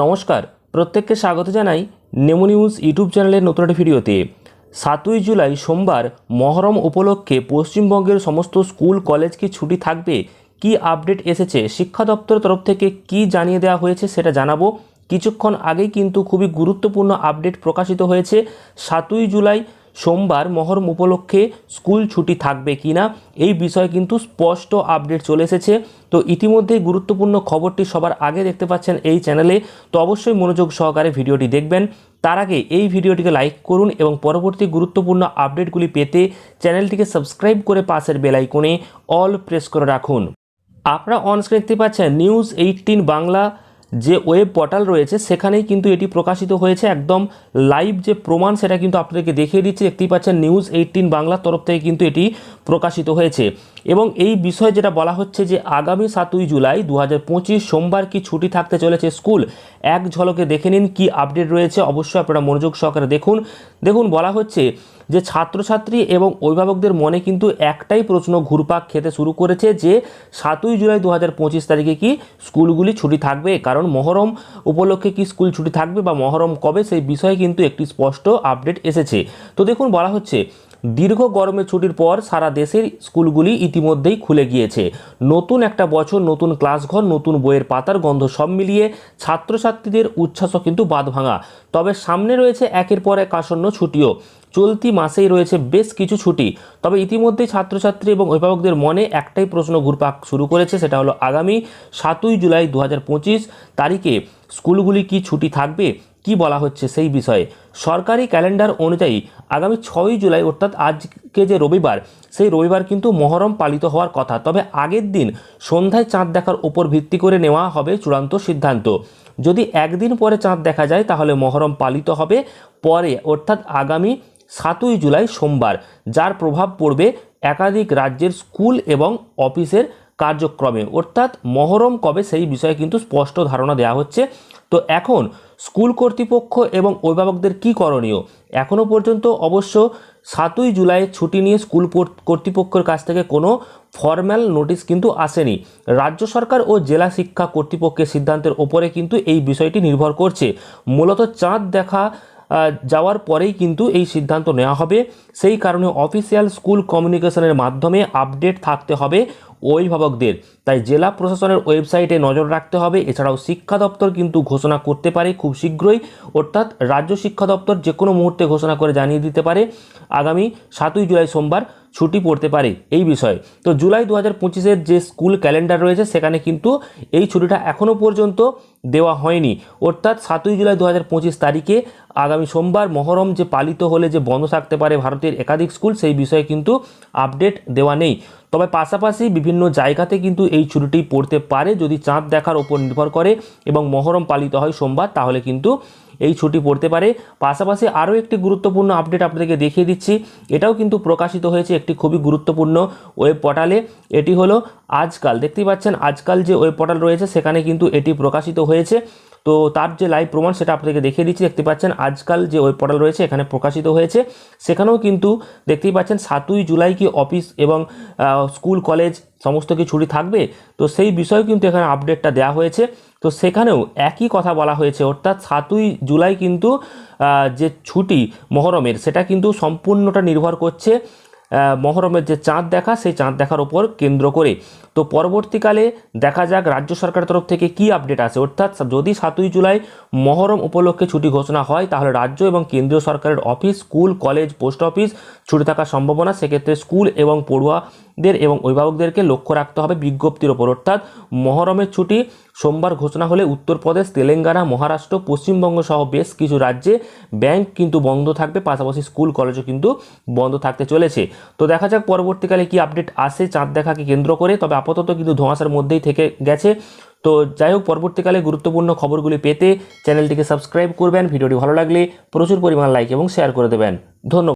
নমস্কার, প্রত্যেককে স্বাগত জানাই নেমো নিউজ ইউটিউব চ্যানেলের নতুন একটি ভিডিওতে। সাতই জুলাই সোমবার মহরম উপলক্ষে পশ্চিমবঙ্গের সমস্ত স্কুল, কলেজ কি ছুটি থাকবে? কি আপডেট এসেছে? শিক্ষা দপ্তরের তরফ থেকে কি জানিয়ে দেওয়া হয়েছে সেটা জানাব। কিছুক্ষণ আগেই কিন্তু খুবই গুরুত্বপূর্ণ আপডেট প্রকাশিত হয়েছে। সাতই জুলাই সোমবার মহরম উপলক্ষে স্কুল ছুটি থাকবে কি না, এই বিষয়ে কিন্তু স্পষ্ট আপডেট চলে এসেছে। তো ইতিমধ্যেই গুরুত্বপূর্ণ খবরটি সবার আগে দেখতে পাচ্ছেন এই চ্যানেলে। তো অবশ্যই মনোযোগ সহকারে ভিডিওটি দেখবেন। তার আগে এই ভিডিওটিকে লাইক করুন এবং পরবর্তী গুরুত্বপূর্ণ আপডেটগুলি পেতে চ্যানেলটিকে সাবস্ক্রাইব করে পাশের বেল আইকনে অল প্রেস করে রাখুন। আপনারা অনস্ক্রিন দেখতে পাচ্ছেন নিউজ এইটিন বাংলা যে ওয়েব পোর্টাল রয়েছে, সেখানেই কিন্তু এটি প্রকাশিত হয়েছে। একদম লাইভ যে প্রমাণ, সেটা কিন্তু আপনাদেরকে দেখিয়ে দিচ্ছি। দেখতেই পাচ্ছেন নিউজ এইটিন বাংলার তরফ থেকে কিন্তু এটি প্রকাশিত হয়েছে। এবং এই বিষয়ে যেটা বলা হচ্ছে যে, আগামী সাতই জুলাই দু হাজার পঁচিশ সোমবার কি ছুটি থাকতে চলেছে স্কুল? এক ঝলকে দেখে নিন কি আপডেট রয়েছে। অবশ্যই আপনারা মনোযোগ সহকারে দেখুন। দেখুন, বলা হচ্ছে যে, ছাত্রছাত্রী এবং অভিভাবকদের মনে কিন্তু একটাই প্রশ্ন ঘুরপাক খেতে শুরু করেছে যে, সাতই জুলাই দু হাজার পঁচিশ তারিখে কি স্কুলগুলি ছুটি থাকবে? কারণ মহরম উপলক্ষে কি স্কুল ছুটি থাকবে বা মহরম কবে? সেই বিষয়ে কিন্তু একটি স্পষ্ট আপডেট এসেছে। তো দেখুন, বলা হচ্ছে দীর্ঘ গরমের ছুটির পর সারা দেশের স্কুলগুলি ইতিমধ্যেই খুলে গিয়েছে। নতুন একটা বছর, নতুন ক্লাসঘর, নতুন বইয়ের পাতার গন্ধ সব মিলিয়ে ছাত্রছাত্রীদের উচ্ছ্বাসও কিন্তু বাদ ভাঙা তবে সামনে রয়েছে একের পর এক আসন্ন ছুটিও। চলতি মাসেই রয়েছে বেশ কিছু ছুটি। তবে ইতিমধ্যেই ছাত্রছাত্রী এবং অভিভাবকদের মনে একটাই প্রশ্ন ঘুরপাক শুরু করেছে, সেটা হলো আগামী সাতই জুলাই দু হাজার পঁচিশ তারিখে স্কুলগুলি কি ছুটি থাকবে? কি বলা হচ্ছে সেই বিষয়ে। সরকারি ক্যালেন্ডার অনুযায়ী আগামী ছয়ই জুলাই, অর্থাৎ আজকে যে রবিবার, সেই রবিবার কিন্তু মহরম পালিত হওয়ার কথা। তবে আগের দিন সন্ধ্যায় চাঁদ দেখার উপর ভিত্তি করে নেওয়া হবে চূড়ান্ত সিদ্ধান্ত। যদি একদিন পরে চাঁদ দেখা যায়, তাহলে মহরম পালিত হবে পরে, অর্থাৎ আগামী সাতই জুলাই সোমবার, যার প্রভাব পড়বে একাধিক রাজ্যের স্কুল এবং অফিসের কার্যক্রমে। অর্থাৎ মহরম কবে সেই বিষয়ে কিন্তু স্পষ্ট ধারণা দেওয়া হচ্ছে। তো এখন স্কুল কর্তৃপক্ষ এবং অভিভাবকদের কি করণীয়? এখনও পর্যন্ত অবশ্য সাতই জুলাই ছুটি নিয়ে স্কুল কর্তৃপক্ষের কাছ থেকে কোনো ফর্ম্যাল নোটিশ কিন্তু আসেনি। রাজ্য সরকার ও জেলা শিক্ষা কর্তৃপক্ষের সিদ্ধান্তের ওপরে কিন্তু এই বিষয়টি নির্ভর করছে। মূলত চাঁদ দেখা যাওয়ার পরেই কিন্তু এই সিদ্ধান্ত নেওয়া হবে। সেই কারণে অফিসিয়াল স্কুল কমিউনিকেশনের মাধ্যমে আপডেট থাকতে হবে। অভিভাবকদের। তাই জেলা প্রশাসনের ওয়েবসাইটে নজর রাখতে হবে। এছাড়াও শিক্ষা দপ্তর কিন্তু ঘোষণা করতে পারে খুব শীঘ্রই। অর্থাৎ রাজ্য শিক্ষা দপ্তর যে কোনো মুহূর্তে ঘোষণা করে জানিয়ে দিতে পারে, আগামী সাতই জুলাই সোমবার ছুটি পড়তে পারে এই বিষয়ে। তো জুলাই দু হাজার পঁচিশের যে স্কুল ক্যালেন্ডার রয়েছে, সেখানে কিন্তু এই ছুটিটা এখনও পর্যন্ত দেওয়া হয়নি। অর্থাৎ সাতই জুলাই দু হাজার পঁচিশ তারিখে আগামী সোমবার মহরম যে পালিত হলে যে বন্ধ থাকতে পারে ভারতের একাধিক স্কুল, সেই বিষয়ে কিন্তু আপডেট দেওয়া নেই। তবে পাশাপাশি বিভিন্ন জায়গাতে কিন্তু এই ছুটিটি পড়তে পারে। যদি চাঁদ দেখার ওপর নির্ভর করে এবং মহরম পালিত হয় সোমবার, তাহলে কিন্তু এই ছুটি পড়তে পারে। পাশাপাশি আরও একটি গুরুত্বপূর্ণ আপডেট আপনাদেরকে দেখিয়ে দিচ্ছি। এটাও কিন্তু প্রকাশিত হয়েছে একটি খুবই গুরুত্বপূর্ণ ওয়েব পোর্টালে। এটি হলো আজকাল। দেখতেই পাচ্ছেন, আজকাল যে ওয়েব পোর্টাল রয়েছে, সেখানে কিন্তু এটি প্রকাশিত হয়েছে। তো তার যে লাইভ প্রমাণ সেটা আপনাদেরকে দেখিয়ে দিচ্ছি, দেখতে পাচ্ছেন আজকাল যে ওয়েব পোর্টাল রয়েছে এখানে প্রকাশিত হয়েছে। সেখানেও কিন্তু দেখতেই পাচ্ছেন সাতই জুলাই কি অফিস এবং স্কুল কলেজ সমস্ত কি ছুটি থাকবে? তো সেই বিষয়ে কিন্তু এখানে আপডেটটা দেওয়া হয়েছে। তো সেখানেও একই কথা বলা হয়েছে, অর্থাৎ সাতই জুলাই কিন্তু যে ছুটি মহরমের, সেটা কিন্তু সম্পূর্ণটা নির্ভর করছে মহরমের যে চাঁদ দেখা, সেই চাঁদ দেখার উপর কেন্দ্র করে। তো পরবর্তীকালে দেখা যাক রাজ্য সরকারের তরফ থেকে কি আপডেট আছে। অর্থাৎ যদি সাতই জুলাই মহরম উপলক্ষে ছুটি ঘোষণা হয়, তাহলে রাজ্য এবং কেন্দ্রীয় সরকারের office school college post office ছুটি থাকার সম্ভাবনা। সেক্ষেত্রে স্কুল এবং পড়ুয়াদের এবং অভিভাবকদেরকে লক্ষ্য রাখতে হবে বিজ্ঞপ্তির ওপর। অর্থাৎ মহরমের ছুটি, সোমবার ঘোষণা হলে উত্তরপ্রদেশ, তেলেঙ্গানা, মহারাষ্ট্র, পশ্চিমবঙ্গ সহ বেশ কিছু রাজ্যে ব্যাংক কিন্তু বন্ধ থাকবে, পাশাপাশি স্কুল, কলেজও কিন্তু বন্ধ থাকতে চলেছে। তো দেখা যাক পরবর্তীকালে কি আপডেট আসে, চাঁদ দেখাকে কেন্দ্র করে, তবে আপাতত কিন্তু ধোঁয়াশার মধ্যেই থেকে গেছে। তো যাই হোক, পরবর্তীকালে গুরুত্বপূর্ণ খবরগুলি পেতে চ্যানেলটিকে সাবস্ক্রাইব করবেন, ভিডিওটি ভালো লাগলে প্রচুর পরিমাণ লাইক এবং শেয়ার করে দেবেন। ধন্যবাদ।